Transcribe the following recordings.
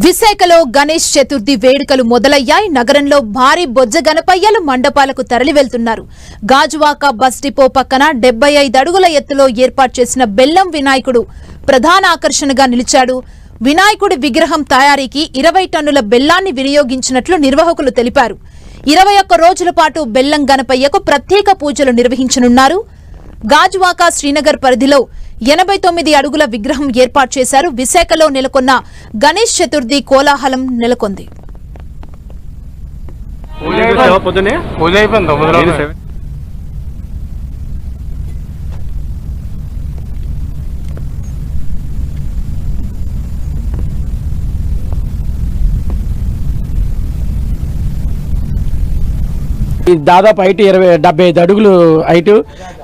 విశాఖలో గణేష్ చతుర్థి వేడుకలు మొదలయ్యాయి. నగరంలో భారీ బొజ్జ గణపయ్యలు మండపాలకు తరలి వెళ్తున్నారు. గాజువాక బస్ డిపో పక్కన డెబ్బై ఐదు అడుగుల ఎత్తులో ఏర్పాటు చేసిన బెల్లం వినాయకుడు ప్రధాన ఆకర్షణగా నిలిచాడు. వినాయకుడి విగ్రహం తయారీకి ఇరవై టన్నుల బెల్లాన్ని వినియోగించినట్లు నిర్వాహకులు తెలిపారు. ఇరవై ఒక్క రోజుల పాటు బెల్లం గణపయ్యకు ప్రత్యేక పూజలు నిర్వహించనున్నారు. గాజువాక శ్రీనగర్ పరిధిలో ఎనభై తొమ్మిది అడుగుల విగ్రహం ఏర్పాటు చేశారు. విశాఖలో నెలకొన్న గణేష్ చతుర్థి కోలాహలం నెలకొంది పూజ అయిపోయిందా పొద్దునే పూజ అయిపోయింది తొమ్మిది నేను రోజులు సెవెన్ ఇది దాదాపు హైట్ ఇరవై డెబ్బై ఐదు అడుగులు హైట్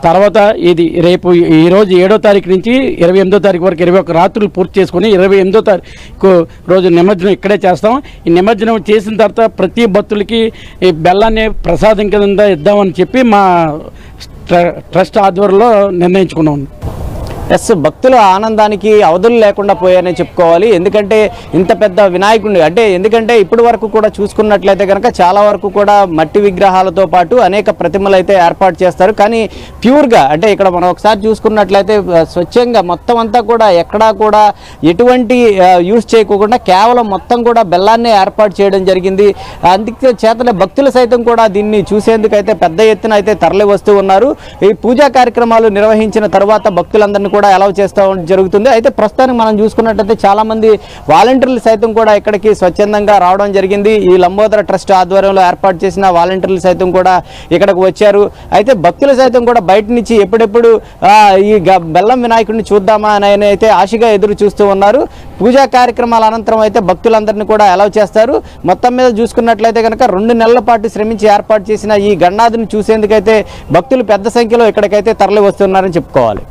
తర్వాత ఇది రేపు ఈ రోజు ఏడో తారీఖు నుంచి ఇరవై ఎనిమిదో తారీఖు వరకు ఇరవై ఒక రాత్రులు పూర్తి చేసుకుని ఇరవై ఎనిమిదో తారీఖు రోజు నిమజ్జనం ఇక్కడే చేస్తాం. ఈ నిమజ్జనం చేసిన తర్వాత ప్రతి భక్తులకి ఈ బెల్లాన్ని ప్రసాదం కింద ఇద్దామని చెప్పి మా ట్ర- ట్రస్ట్ ఆధ్వర్యంలో నిర్ణయించుకున్నాం. ఎస్ భక్తుల ఆనందానికి అవధులు లేకుండా పోయాయని చెప్పుకోవాలి. ఎందుకంటే ఇంత పెద్ద వినాయకుడిని అంటే ఎందుకంటే ఇప్పటి వరకు కూడా చూసుకున్నట్లయితే కనుక చాలా వరకు కూడా మట్టి విగ్రహాలతో పాటు అనేక ప్రతిమలు అయితే ఏర్పాటు చేస్తారు. కానీ ప్యూర్గా అంటే ఇక్కడ మనం ఒకసారి చూసుకున్నట్లయితే స్వచ్ఛంగా మొత్తం అంతా కూడా ఎక్కడా కూడా ఎటువంటి యూస్ చేయకోకుండా కేవలం మొత్తం కూడా బెల్లాన్నే ఏర్పాటు చేయడం జరిగింది. అందుకే చేతనే భక్తులు సైతం కూడా దీన్ని చూసేందుకు అయితే పెద్ద ఎత్తున అయితే తరలి వస్తూ ఉన్నారు. ఈ పూజా కార్యక్రమాలు నిర్వహించిన తర్వాత భక్తులందరినీ కూడా అలౌ చేస్తూ జరుగుతుంది. అయితే ప్రస్తుతానికి మనం చూసుకున్నట్టయితే చాలామంది వాలంటీర్లు సైతం కూడా ఇక్కడికి స్వచ్ఛందంగా రావడం జరిగింది. ఈ లంబోదర ట్రస్ట్ ఆధ్వర్యంలో ఏర్పాటు చేసిన వాలంటీర్లు సైతం కూడా ఇక్కడికి వచ్చారు. అయితే భక్తులు సైతం కూడా బయట నుంచి ఎప్పుడెప్పుడు ఈ గ- బెల్లం వినాయకుడిని చూద్దామా అని ఆయన అయితే ఆశగా ఎదురు చూస్తూ ఉన్నారు. పూజా కార్యక్రమాల అనంతరం అయితే భక్తులందరినీ కూడా అలౌ చేస్తారు. మొత్తం మీద చూసుకున్నట్లయితే కనుక రెండు నెలల పాటు శ్రమించి ఏర్పాటు చేసిన ఈ గణనాథుని చూసేందుకైతే భక్తులు పెద్ద సంఖ్యలో ఇక్కడికైతే తరలి వస్తున్నారని చెప్పుకోవాలి.